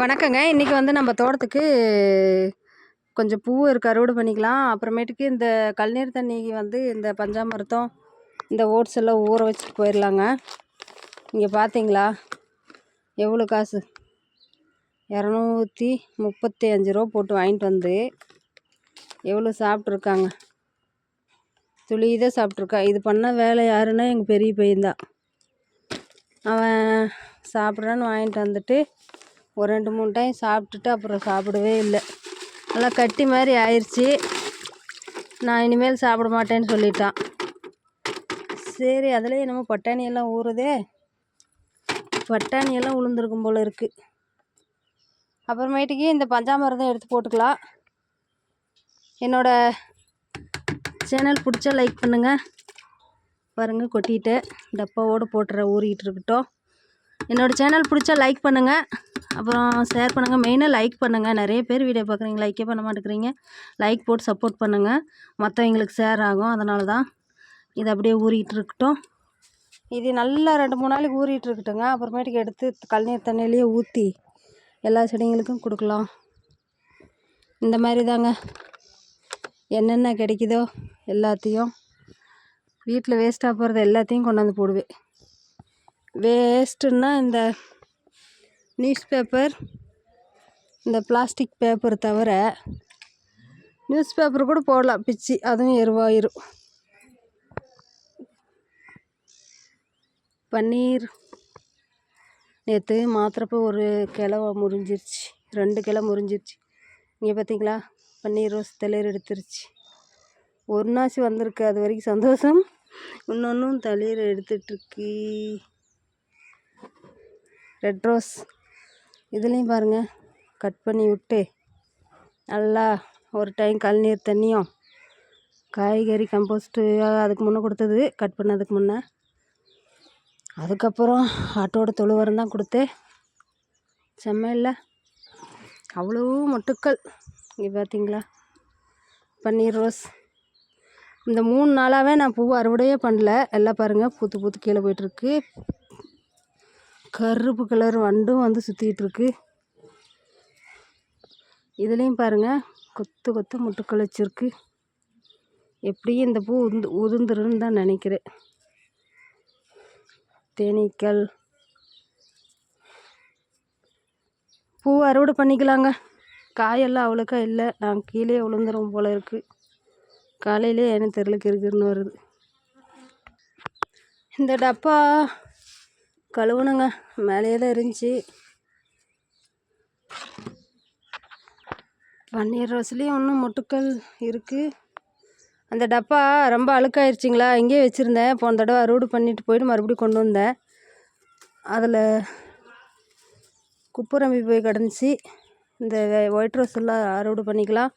வணக்கங்க. இன்றைக்கி வந்து நம்ம தோட்டத்துக்கு கொஞ்சம் பூ இருக்குது அறுவடை பண்ணிக்கலாம். அப்புறமேட்டுக்கு இந்த கல்நீர் தண்ணிக்கு வந்து இந்த பஞ்சாமிரத்தம் இந்த ஓட்ஸ் எல்லாம் ஊற வச்சுட்டு போயிடலாங்க இங்கே பார்த்தீங்களா எவ்வளோ காசு? இரநூத்தி முப்பத்தி அஞ்சு ரூபா போட்டு வாங்கிட்டு வந்து எவ்வளோ சாப்பிட்ருக்காங்க துளி தான் சாப்பிட்ருக்கா இது பண்ண வேலை யாருன்னா எங்கள் பெரிய பையன்தான் அவன் சாப்பிட்றான்னு வாங்கிட்டு வந்துட்டு ஒரு ரெண்டு மூணு டைம் சாப்பிட்டுட்டு அப்புறம் சாப்பிடவே இல்லை. நல்லா கட்டி மாதிரி ஆயிடுச்சு நான் இனிமேல் சாப்பிட மாட்டேன்னு சொல்லிட்டான். சரி அதில் என்னமோ பட்டாணி எல்லாம் ஊறுதே. பட்டாணி எல்லாம் உளுந்துருக்கும் போல் இருக்குது அப்புறமேட்டுக்கு இந்த பஞ்சாமிரதம் எடுத்து போட்டுக்கலாம். என்னோடய சேனல் பிடிச்சா லைக் பண்ணுங்கள் பாருங்கள் கொட்டிட்டு டப்பாவோடு போட்டுற ஊறிக்கிட்டு இருக்கட்டும். என்னோடய சேனல் பிடிச்சா லைக் பண்ணுங்கள் அப்புறம் ஷேர் பண்ணுங்கள் மெயினாக லைக் பண்ணுங்கள் நிறைய பேர் வீடியோ பார்க்குறீங்க. லைக்கே பண்ண மாட்டேங்கிறீங்க. லைக் போட்டு சப்போர்ட் பண்ணுங்கள் மற்றவங்களுக்கு ஷேர் ஆகும். அதனால தான் இது அப்படியே ஊறிக்கிட்டு இருக்கட்டும். இது நல்லா ரெண்டு மூணு நாளைக்கு ஊறிட்டு இருக்கட்டுங்க. அப்புறமேட்டுக்கு எடுத்து கல்நீர் தண்ணியிலேயே ஊற்றி எல்லா செடிங்களுக்கும் கொடுக்கலாம். இந்த மாதிரி தாங்க. என்னென்ன கிடைக்குதோ எல்லாத்தையும் வீட்டில் வேஸ்ட்டாக போகிறது எல்லாத்தையும் கொண்டாந்து போடுவேன். வேஸ்ட்டுன்னா இந்த நியூஸ் பேப்பர் இந்த பிளாஸ்டிக் பேப்பர் தவிர நியூஸ் பேப்பர் கூட போடலாம். பிச்சு அதுவும் எருவாயிரும். பன்னீர். நேற்று மாத்திரப்போ ஒரு கிளை முறிஞ்சிருச்சு. ரெண்டு கிளை முறிஞ்சிருச்சு. இங்கே பார்த்தீங்களா பன்னீர் ரோஸ் தளிர் எடுத்துருச்சு. ஒரு நாசி வந்திருக்கு. அது வரைக்கும் சந்தோஷம். இன்னொன்றும் தளிர் எடுத்துட்ருக்கு ரெட் ரோஸ். இதுலேயும் பாருங்கள் கட் பண்ணி விட்டு நல்லா ஒரு டைம் கழுநீர் தண்ணியும் காய்கறி கம்போஸ்ட்டு அதுக்கு முன்னே கொடுத்தது கட் பண்ணதுக்கு முன்னே. அதுக்கப்புறம் ஆட்டோட தொழுவரம் தான் கொடுத்தேன் செம்மையில் அவ்வளோ மொட்டுக்கள். இங்கே பார்த்தீங்களா பன்னீர் ரோஸ். இந்த மூணு நாளாகவே நான் பூ அறுவடையே பண்ணல. எல்லாம் பாருங்கள் பூத்து பூத்து கீழே போயிட்டுருக்கு கருப்பு கலர் வண்டும் வந்து சுற்றிட்டுருக்கு இதுலேயும் பாருங்கள் கொத்து கொத்து முட்டுக்கள் வச்சுருக்கு. எப்படியும் இந்த பூ உந்து உதிர்ந்துருன்னு தான் நினைக்கிறேன். தேனீக்கள். பூ அறுவடை பண்ணிக்கலாங்க. காயெல்லாம் அவ்வளோக்கா இல்லை. நான் கீழே விழுந்துரும் போல் இருக்குது காலையிலே எனக்கு தெருளுக்கு கிறுகிறுன்னு வருது. இந்த டப்பா கழுவுனங்க. மேலேயே தான் இருந்துச்சு பன்னீர் ரோஸ்லேயும் இன்னும் மொட்டுக்கள் இருக்குது அந்த டப்பா ரொம்ப அழுக்காயிருச்சிங்களா? இங்கேயே வச்சுருந்தேன். போன தடவை அறுவடை பண்ணிட்டு போயிட்டு மறுபடியும் கொண்டு வந்தேன். அதில் குப்பை ரம்பி போய் கிடந்துச்சு. இந்த ஒயிட் ரோஸ் எல்லாம் அறுவடை பண்ணிக்கலாம்.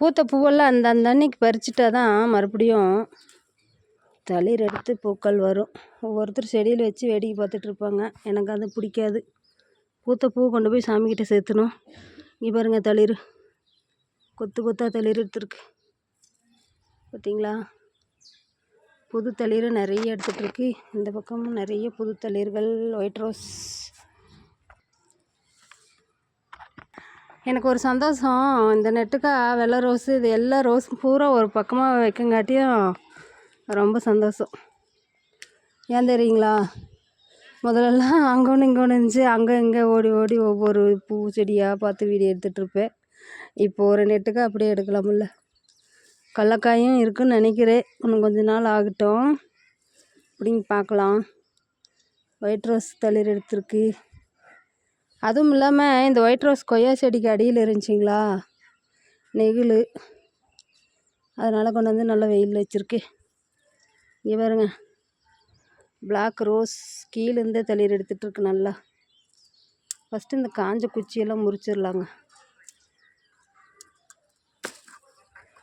பூத்த பூவெல்லாம் அந்த அந்த அன்னைக்கு பறிச்சிட்டா தான் மறுபடியும் தளிர் எடுத்து பூக்கள் வரும். ஒவ்வொருத்தர் செடியில் வச்சு வேடிக்கை பார்த்துட்ருப்பாங்க எனக்கு அது பிடிக்காது. பூத்த பூ கொண்டு போய் சாமிக்கிட்ட சேர்த்துணும். இங்கே பாருங்கள் தளிர். கொத்து கொத்தாக தளிர் எடுத்துருக்கு. பார்த்தீங்களா புது தளிர் நிறைய எடுத்துகிட்ருக்கு இந்த பக்கமும் நிறைய புது தளிர்கள் ஒயிட் ரோஸ். எனக்கு ஒரு சந்தோஷம். இந்த நெட்டுக்கா வெள்ளை ரோஸு இது எல்லா ரோஸும் பூரா ஒரு பக்கமாக வைக்கங்காட்டியும் ரொம்ப சந்தோஷம். ஏன் தெரியுங்களா? முதல்லலாம் அங்கே ஒன்று இங்கே ஒன்று இருந்துச்சு. அங்கே இங்கே ஓடி ஓடி ஒவ்வொரு பூ செடியாக பார்த்து வீடியோ எடுத்துகிட்ருப்பேன் இப்போ ஒரு நெட்டுக்கு அப்படியே எடுக்கலாமில்ல. கடலக்காயும் இருக்குன்னு நினைக்கிறேன். இன்னும் கொஞ்ச நாள் ஆகட்டும். அப்படின்னு பார்க்கலாம். ஒயிட் ரோஸ் தளிர் எடுத்துருக்கு. அதுவும் இல்லாமல் இந்த ஒயிட் ரோஸ் கொய்யா செடிக்கு அடியில் இருந்துச்சிங்களா? நெகிழ். அதனால் கொண்டு வந்து நல்லா வெயில் வச்சுருக்கேன். இங்கே பாருங்க. பிளாக் ரோஸ் கீழேருந்தே தளிர் எடுத்துகிட்ருக்கு நல்லா. ஃபஸ்ட்டு இந்த காஞ்ச குச்சியெல்லாம் முறிச்சிடலாங்க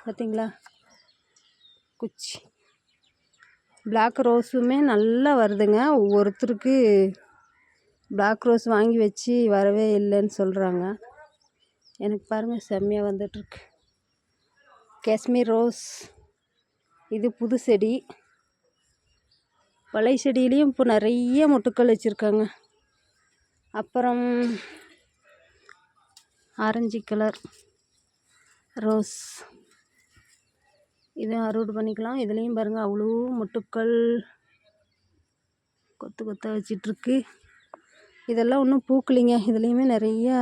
பார்த்தீங்களா குச்சி. பிளாக் ரோஸுமே நல்லா வருதுங்க. ஒவ்வொருத்தருக்கு பிளாக் ரோஸ் வாங்கி வச்சு வரவே இல்லைன்னு சொல்கிறாங்க எனக்கு பாருங்கள் செம்மையாக வந்துட்டுருக்கு காஷ்மீர் ரோஸ் இது புது செடி. வலை செடியிலையும் இப்போ நிறைய மொட்டுக்கள் வச்சுருக்காங்க. அப்புறம் ஆரஞ்சு கலர் ரோஸ். இதையும் அறுவடை பண்ணிக்கலாம். இதுலேயும் பாருங்கள் அவ்வளோ மொட்டுக்கள் கொத்து கொத்தாக வச்சிட்ருக்கு. இதெல்லாம் ஒன்றும் பூக்கலைங்க. இதுலேயுமே நிறையா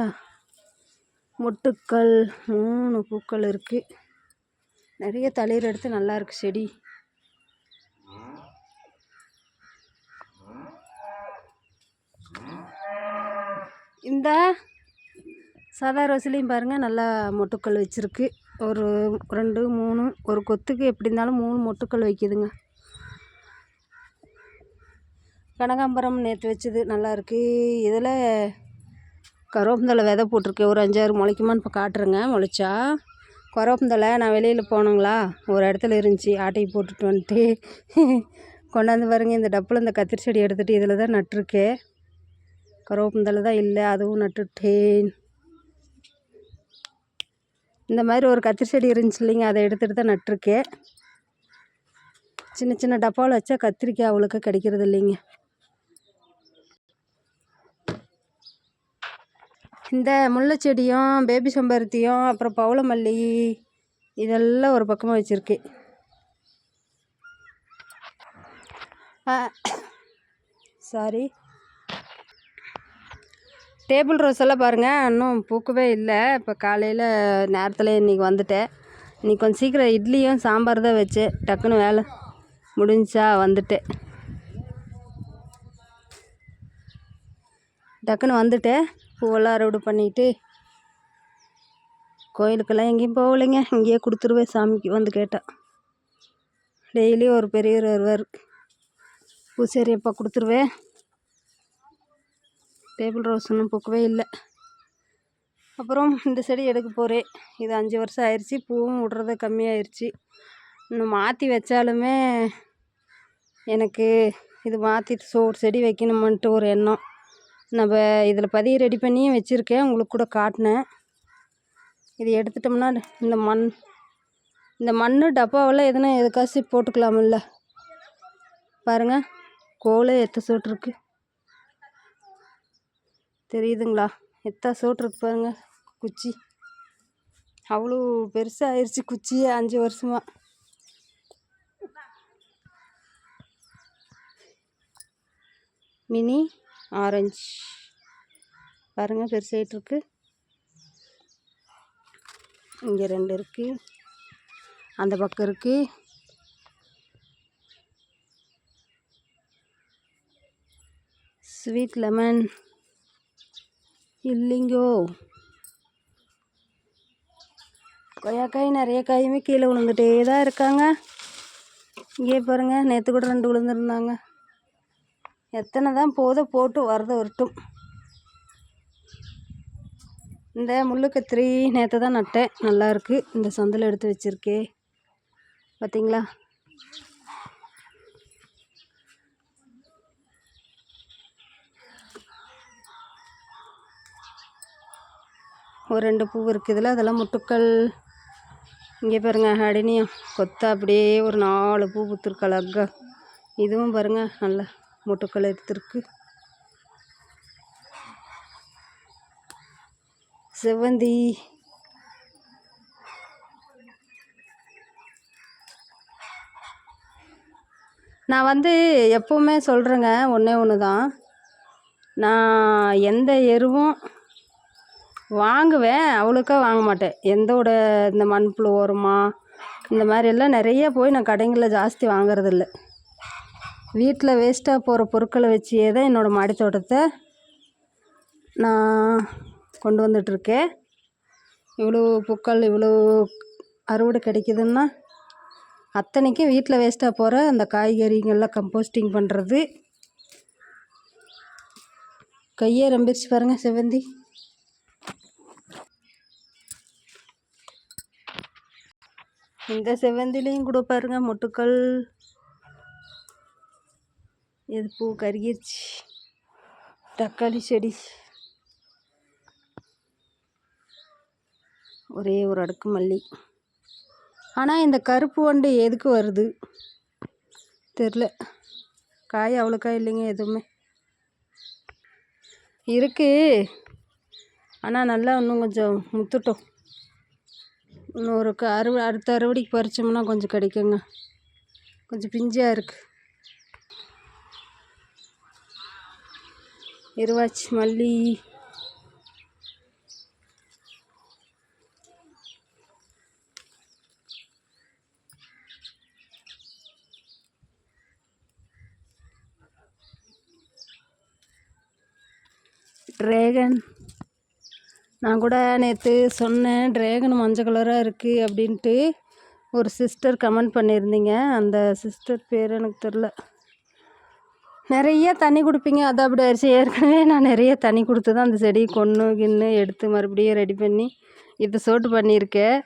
மொட்டுக்கள் மூணு பூக்கள் இருக்குது நிறைய தளிர் எடுத்து நல்லாயிருக்கு செடி. இந்த சாதா ரோஸ்லேயும் பாருங்கள் நல்லா மொட்டுக்கள் வச்சுருக்கு. ஒரு ரெண்டு மூணு ஒரு கொத்துக்கு எப்படி இருந்தாலும் மூணு மொட்டுக்கள் வைக்குதுங்க. கனகாம்பரம் நேற்று வச்சது நல்லா இருக்குது இதில் கருவேப்பந்தலை விதை போட்டிருக்கேன். ஒரு அஞ்சாறு முளைக்குமான்னு இப்போ காட்டுறேங்க முளைச்சா. கருவேப்பந்தலை நான் வெளியில் போனோங்களா ஒரு இடத்துல இருந்துச்சு ஆட்டையை போட்டுட்டு வந்துட்டு. கொண்டாந்து பாருங்க இந்த டப்பில் இந்த கத்திரி செடி எடுத்துகிட்டு இதில் தான் நட்டிருக்கேன். கருவேப்பந்தழை தான் இல்லை அதுவும் நட்டுட்டேன். இந்த மாதிரி ஒரு கத்திரி செடி இருந்துச்சு இல்லைங்க அதை எடுத்துகிட்டு தான் நட்டிருக்கேன். சின்ன சின்ன டப்பாவில் வச்சா கத்திரிக்காய் அவளுக்கு கிடைக்கிறது இல்லைங்க. இந்த முல்லை செடியும் பேபி செம்பருத்தியும் அப்புறம் பவளமல்லி இதெல்லாம் ஒரு பக்கமாக வச்சுருக்கேன். சாரி டேபிள் ரோஸ் எல்லாம் பாருங்கள் இன்னும் பூக்கவே இல்லை. இப்போ காலையில் நேரத்தில் இன்றைக்கி வந்துட்டேன். இன்றைக்கி கொஞ்சம் சீக்கிரம் இட்லியும் சாம்பார் தான் வச்சு டக்குன்னு வேலை முடிஞ்சா வந்துட்டேன். டக்குன்னு வந்துட்டேன். பூவெல்லாம் அறுவடை பண்ணிட்டு கோயிலுக்கெல்லாம் எங்கேயும் போகலைங்க. இங்கேயே கொடுத்துருவேன் சாமிக்கு வந்து கேட்டால் டெய்லி ஒரு பெரியவர் வருவார். பூசேரி அப்பா கொடுத்துருவேன். டேபிள் ரோஸ் ஒன்றும் பூக்கவே இல்லை. அப்புறம் இந்த செடி எடுக்க போகிறேன் இது அஞ்சு வருஷம் ஆயிடுச்சு பூவும் விடுறது கம்மியாயிருச்சு. இன்னும் மாற்றி வச்சாலுமே எனக்கு இது மாற்றி சோ செடி வைக்கணுமன்ட்டு ஒரு எண்ணம். நம்ம இதில் பதிய ரெடி பண்ணியும் வச்சுருக்கேன் உங்களுக்கு கூட காட்டினேன். இது எடுத்துட்டோம்னா இந்த மண் இந்த மண் டப்பாவில் எதுனா எதுக்காச்சும் போட்டுக்கலாமில்ல பாருங்கள் கோலே எத்த சொட்டுருக்கு தெரியுதுங்களா? எத்தா சோட்டிருக்கு பாருங்கள் குச்சி. அவ்வளோ பெருசாக ஆயிடுச்சு குச்சியே அஞ்சு வருஷமாக மினி ஆரஞ்சு. பாருங்கள் பெருசாகிட்டுருக்கு இங்கே ரெண்டு இருக்குது அந்த பக்கம் இருக்குது ஸ்வீட் லெமன். இல்லைங்கோ. கொய்யாக்காய் நிறைய காயுமே கீழே விழுந்துட்டே தான் இருக்காங்க. இங்கே பாருங்கள் நேற்று கூட ரெண்டு விழுந்துருந்தாங்க. எத்தனை தான் போதோ போட்டு வரத வரட்டும். இந்த முள்ளு கத்திரி நேற்று தான் நட்டேன். நல்லாயிருக்கு இந்த சந்தில் எடுத்து வச்சுருக்கே. பார்த்தீங்களா ஒரு ரெண்டு பூ இருக்குதுல அதெல்லாம் முட்டுக்கள். இங்கே பாருங்க அடினியம். கொத்தா அப்படியே ஒரு நாலு பூ பூத்துருக்கு அழகா. இதுவும் பாருங்க நல்லா முட்டுக்கள் எடுத்துருக்கு. செவ்வந்தி. நான் வந்து எப்போவுமே சொல்கிறேங்க ஒன்றே ஒன்று தான் நான் எந்த எருவும் வாங்குவேன் அவ்வளோக்கா வாங்க மாட்டேன். எந்தோட இந்த மண்புழு உரமா இந்த மாதிரியெல்லாம் நிறைய போய் நான் கடைங்களில் ஜாஸ்தி வாங்குறதில்ல. வீட்டில் வேஸ்ட்டாக போகிற பொருட்களை வச்சே தான் என்னோடய மாடி தோட்டத்தை நான் கொண்டு வந்துட்டுருக்கேன். இவ்வளோ பூக்கள் இவ்வளோ அறுவடை கிடைக்குதுன்னா அத்தனைக்கும் வீட்டில் வேஸ்ட்டாக போகிற அந்த காய்கறிங்கள்லாம் கம்போஸ்டிங் பண்ணுறது கையே ரம்பிருச்சு பாருங்கள் செவ்வந்தி. இந்த செவ்வந்திலையும் கூட பாருங்க மொட்டுக்கள். இது பூ கருகிருச்சு. தக்காளி செடி. ஒரே ஒரு அடுக்கு மல்லி. ஆனால் இந்த கருப்பு வண்டு எதுக்கு வருது? தெரில. காய் அவ்வளோக்கா இல்லைங்க எதுவுமே. இருக்கு. ஆனால் நல்லா இன்னும் கொஞ்சம் முத்துட்டோம். இன்னும் ஒரு க அறுவடை அடுத்த அறுவடைக்கு பறிச்சோம்னா கொஞ்சம் கிடைக்குங்க. கொஞ்சம் பிஞ்சாக இருக்குது இருவாச்சி மல்லி. ட்ரேகன் நான் கூட நேற்று சொன்னேன் ட்ரேகன் மஞ்சள் கலராக இருக்குது அப்படின்ட்டு ஒரு சிஸ்டர் கமெண்ட் பண்ணியிருந்தீங்க. அந்த சிஸ்டர் பேர் எனக்கு தெரில நிறைய தண்ணி கொடுப்பீங்க. அது அப்படி ஆயிடுச்சு. ஏற்கனவே நான் நிறைய தண்ணி கொடுத்து தான் அந்த செடியை கொன்று கின்னு எடுத்து மறுபடியும் ரெடி பண்ணி இது சோட்டு பண்ணியிருக்கேன்.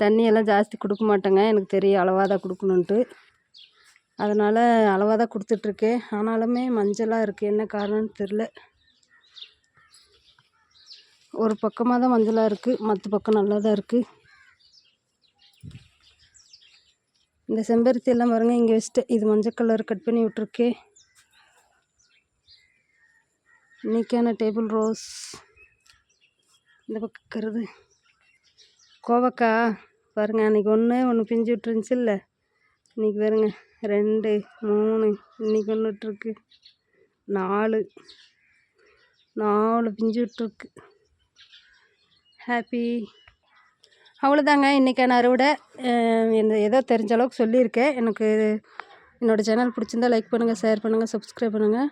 தண்ணியெல்லாம் ஜாஸ்தி கொடுக்க மாட்டேங்க. எனக்கு தெரியும் அளவாக தான் கொடுக்கணுன்ட்டு அதனால் அளவாக தான் கொடுத்துட்ருக்கேன் ஆனாலுமே மஞ்சளாக இருக்குது என்ன காரணம்னு தெரில ஒரு பக்கமாக தான் மஞ்சளாக இருக்குது மற்ற பக்கம் நல்லா தான் இருக்குது இந்த செம்பருத்தி எல்லாம் பாருங்க இங்கே வச்சுட்டு இது மஞ்சள் கலர் கட் பண்ணி விட்ருக்கே இன்னைக்கான டேபிள் ரோஸ் இந்த பக்கம் இருக்கிறது கோவக்காய் பாருங்க அன்றைக்கி ஒன்று ஒன்று பிஞ்சு விட்டுருந்துச்சு இல்லை? இன்றைக்கி பாருங்க ரெண்டு மூணு இன்றைக்கி ஒன்று விட்டுருக்கு. நாலு நாலு பிஞ்சு விட்டுருக்கு. ஹாப்பி அவ்வளோதாங்க இன்றைக்கான அறுவடை அஹ் ஏதோ தெரிஞ்ச அளவுக்கு சொல்லியிருக்கேன். எனக்கு என்னோடய சேனல் பிடிச்சிருந்தா லைக் பண்ணுங்கள் ஷேர் பண்ணுங்கள் சப்ஸ்கிரைப் பண்ணுங்கள்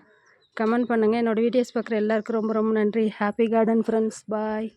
கமெண்ட் பண்ணுங்கள் என்னோடய வீடியோஸ் பார்க்குற எல்லாருக்கும் ரொம்ப ரொம்ப நன்றி. Happy garden friends bye